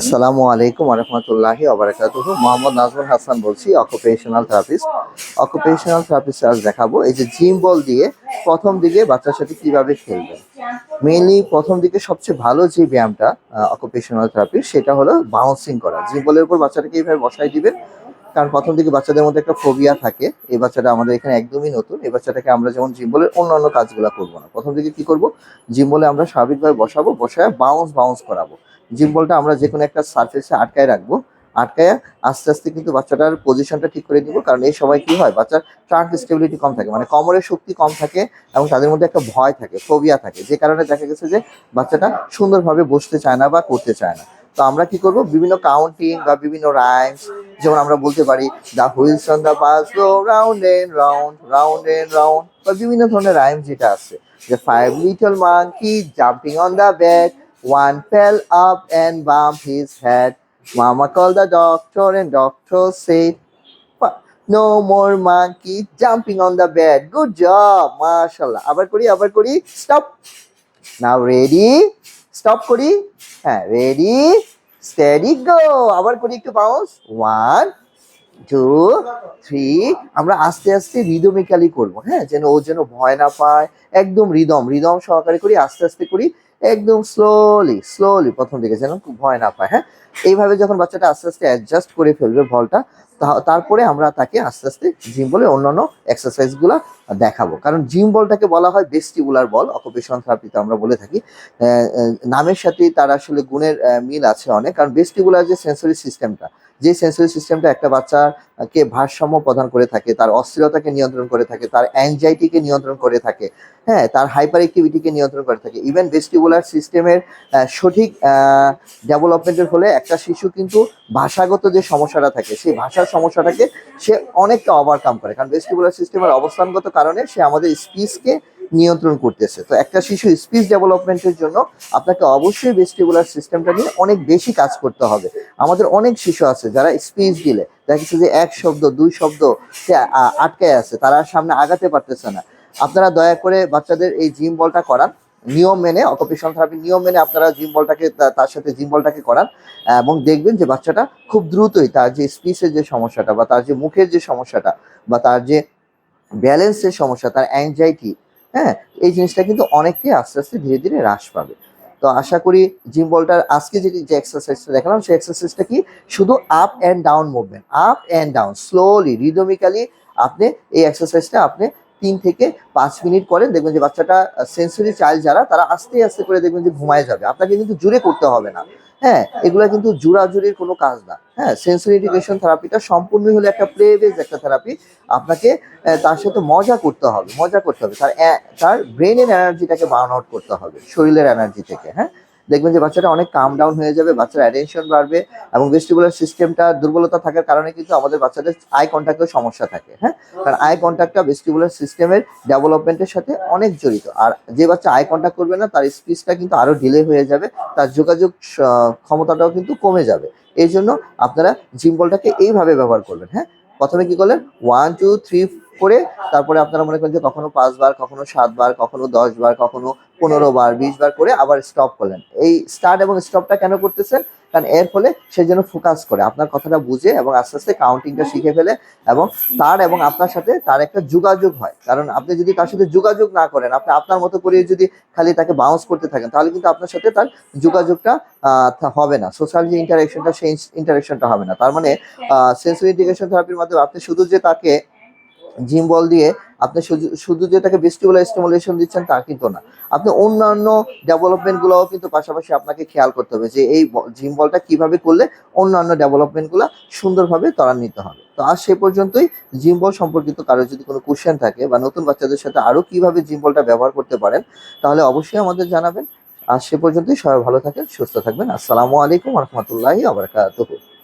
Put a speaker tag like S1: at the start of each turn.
S1: আসসালামু আলাইকুম রহমতুল্লাহি আবরাকাতুহু মোহাম্মদ নাজমুল হাসান বলছি অকুপেশনাল থেরাপিস্ট অকুপেশনাল থেরাপিস্ট আজ দেখাবো এই যে জিম বল দিয়ে প্রথম দিকে বাচ্চার সাথে কীভাবে খেলবেন মেইনলি প্রথম দিকে সবচেয়ে ভালো যে ব্যায়ামটা অকুপেশনাল থেরাপি সেটা হলো বাউন্সিং করা। জিম বলের উপর বাচ্চাটাকে এইভাবে বসাই দিবেন। কারণ প্রথম দিকে বাচ্চাদের মধ্যে একটা ফোবিয়া থাকে। এই বাচ্চাটা আমাদের এখানে একদমই নতুন। এই বাচ্চাটাকে আমরা যেমন জিম বলের অন্যান্য কাজগুলো করব না। প্রথম দিকে কি করব? জিম বলে আমরা স্বাভাবিকভাবে বসাবো, বসায় বাউন্স বাউন্স করাবো। জিম বলটা আমরা যে কোনো একটা সারফেসে আটকায় রাখব। আটকায় আস্তে আস্তে কিন্তু বাচ্চাটার পজিশনটা ঠিক করে দিব কারণ এই সময় কি হয়, বাচ্চার ট্রাঙ্ক স্টেবিলিটি কম থাকে মানে কমরের শক্তি কম থাকে এবং তাদের মধ্যে একটা ভয় থাকে ফোবিয়া থাকে, যে কারণে দেখা গেছে যে বাচ্চাটা সুন্দরভাবে বসতে চায় না বা করতে চায় না। তো আমরা কি করব, বিভিন্ন কাউন্টিং বা বিভিন্ন রাইমস যেমন আমরা বলতে পারি the wheels on the go round and round round and round বা বিভিন্ন ধরনের রাইমস যেটা আছে, যে five little monkey jumping on the bed One fell up and bumped his head. Mama called the doctor and doctor said, No more monkey jumping on the bed. Good job, mashallah. করি আবার করি stop নাও ready stop করি হ্যাঁ ready steady go আবার করি একটু bounce one two three আমরা আস্তে আস্তে রিদমিক্যালি করব হ্যাঁ যেন ও যেন ভয় না পায় একদম রিদম রিদম সহকারে করি আস্তে আস্তে করি একদম স্লোলি স্লোলি প্রথম দিকে যেন খুব ভয় না পায় হ্যাঁ? এইভাবে যখন বাচ্চাটা আস্তে আস্তে অ্যাডজাস্ট করে ফেলবে বলটা তারপরে আমরা তাকে আস্তে আস্তে জিম বলে অন্যান্য এক্সারসাইজগুলো দেখাবো। কারণ জিম বলটাকে বলা হয় বেস্টিবুলার বল অকুপেশন থেরাপিতে আমরা বলে থাকি। নামের সাথে তার আসলে গুণের মিল আছে অনেক। কারণ বেস্টিবুলার যে সেন্সরি সিস্টেমটা যে সেন্সরি সিস্টেমটা একটা বাচ্চাকে ভারসাম্য প্রদান করে থাকে, তার অস্থিরতাকে নিয়ন্ত্রণ করে থাকে, তার অ্যাংজাইটিকে নিয়ন্ত্রণ করে থাকে হ্যাঁ তার হাইপার অ্যাক্টিভিটিকে নিয়ন্ত্রণ করে থাকে। ইভেন ভেস্টিবুলার সিস্টেমের সঠিক ডেভেলপমেন্টের ফলে একটা শিশু কিন্তু ভাষাগত যে সমস্যাটা থাকে, সেই ভাষার সমস্যাটাকে সে অনেকটা ওভারকাম করে। কারণ ভেস্টিবুলার সিস্টেমের অবস্থানগত কারণে সে আমাদের স্পিচকে নিয়ন্ত্রণ করতেছে। তো একটা শিশু স্পিচ ডেভেলপমেন্টের জন্য আপনাকে অবশ্যই ভেস্টিবুলার সিস্টেমটা নিয়ে অনেক বেশি কাজ করতে হবে। আমাদের অনেক শিশু আছে যারা স্পিচ দিলে, দেখা যে এক শব্দ, দুই শব্দ সে, আ- আটকায় আছে, তারা সামনে আগাতে পারতেছে না। আপনারা দয়া করে বাচ্চাদের এই জিম বলটা করান। নিয়ম মেনে অকুপেশন থেরাপি নিয়ম মেনে আপনারা জিম বলটাকে তার সাথে জিম বলটাকে করান, এবং দেখবেন যে বাচ্চাটা খুব দ্রুতই তার যে স্পিচের যে সমস্যাটা বা তার যে মুখের যে সমস্যাটা বা তার যে ব্যালেন্সের সমস্যা, তার অ্যাংজাইটি হ্যাঁ এই জিনিসটা কিন্তু অনেককে আস্তে আস্তে ধীরে ধীরে হ্রাস পাবে। তো আশা করি জিম বলটার আজকে যে যে এক্সারসাইজটা দেখালাম, সেই এক্সারসাইজটা কি? শুধু up and down movement up and down slowly rhythmically আপনি এই এক্সারসাইজটা আপনি তিন থেকে পাঁচ মিনিট করেন, দেখবেন যে বাচ্চাটা সেন্সরি চাইল্ড যারা, তারা আস্তে আস্তে করে দেখবেন যে ঘুমায় যাবে। আপনাকে কিন্তু জুড়ে করতে হবে না। হ্যাঁ এগুলো কিন্তু জোরাজুরির কোনো কাজ না। হ্যাঁ সেন্সরি এডুকেশন থেরাপিটা সম্পূর্ণই হলো একটা প্লে বেজ একটা থেরাপি আপনাকে তার সাথে মজা করতে হবে, মজা করতে হবে। তার তার ব্রেনের এনার্জিটাকে বার্ন আউট করতে হবে, শরীরের এনার্জি থেকে হ্যাঁ? দেখবেন যে বাচ্চাটা অনেক কাম ডাউন হয়ে যাবে, বাচ্চার অ্যাটেনশন বাড়বে এবং ভেস্টিবুলার সিস্টেমটা দুর্বলতা থাকার কারণে কিন্তু আমাদের বাচ্চাদের আই কন্ট্যাক্টের সমস্যা থাকে হ্যাঁ? কারণ আই কন্ট্যাক্টটা ভেস্টিবুলার সিস্টেমের ডেভেলপমেন্টের সাথে অনেক জড়িত। আর যে বাচ্চা আই কন্ট্যাক্ট করবে না, তার স্পিচটা কিন্তু আরও ডিলে হয়ে যাবে, তার যোগাযোগ ক্ষমতাটাও কিন্তু কমে যাবে। এই জন্য আপনারা জিম বলটাকে এইভাবে ব্যবহার করবেন হ্যাঁ? প্রথমে কি করলেন? ওয়ান টু থ্রি করে তারপরে আপনারা মনে করেন যে কখনো পাঁচবার, কখনো সাতবার, কখনো দশ বার কখনো পনেরো বার বিশ বার করে আবার স্টপ করলেন। এই স্টার্ট এবং স্টপটা কেন করতেছেন? কারণ এর ফলে সে যেন ফোকাস করে, আপনার কথাটা বুঝে এবং আস্তে আস্তে কাউন্টিংটা শিখে ফেলে এবং তার এবং আপনার সাথে তার একটা যোগাযোগ হয়। কারণ আপনি যদি তার সাথে যোগাযোগ না করেন, আপনি আপনার মতো করে যদি খালি তাকে বাউন্স করতে থাকেন, তাহলে কিন্তু আপনার সাথে তার যোগাযোগটা হবে না। সোশ্যাল যে ইন্টারাকশনটা সেই ইন্টারাকশনটা হবে না। তার মানে সেন্সরি ইন্টিগ্রেশন থেরাপির মাধ্যমে আপনি শুধু যে তাকে জিম বল দিয়ে আপনি শুধু- যে তাকে ভেস্টিবুলার স্টিমুলেশন দিচ্ছেন তা কিন্তু না। আপনি অন্যান্য ডেভেলপমেন্ট গুলোও কিন্তু পাশাপাশি আপনাকে খেয়াল করতে হবে যে এই জিম বলটা কীভাবে করলে অন্যান্য ডেভেলপমেন্টগুলো সুন্দরভাবে ত্বরান্বিত হবে। তো আজ সে পর্যন্তই জিম বল সম্পর্কিত কারও যদি কোনো কোশ্চেন থাকে বা নতুন বাচ্চাদের সাথে আরও কীভাবে জিম বলটা ব্যবহার করতে পারেন, তাহলে অবশ্যই আমাদের জানাবেন। আজ সে পর্যন্তই, সবাই ভালো থাকেন, সুস্থ থাকবেন। আসসালামু আলাইকুম রহমতুল্লাহি আবরকাতুহু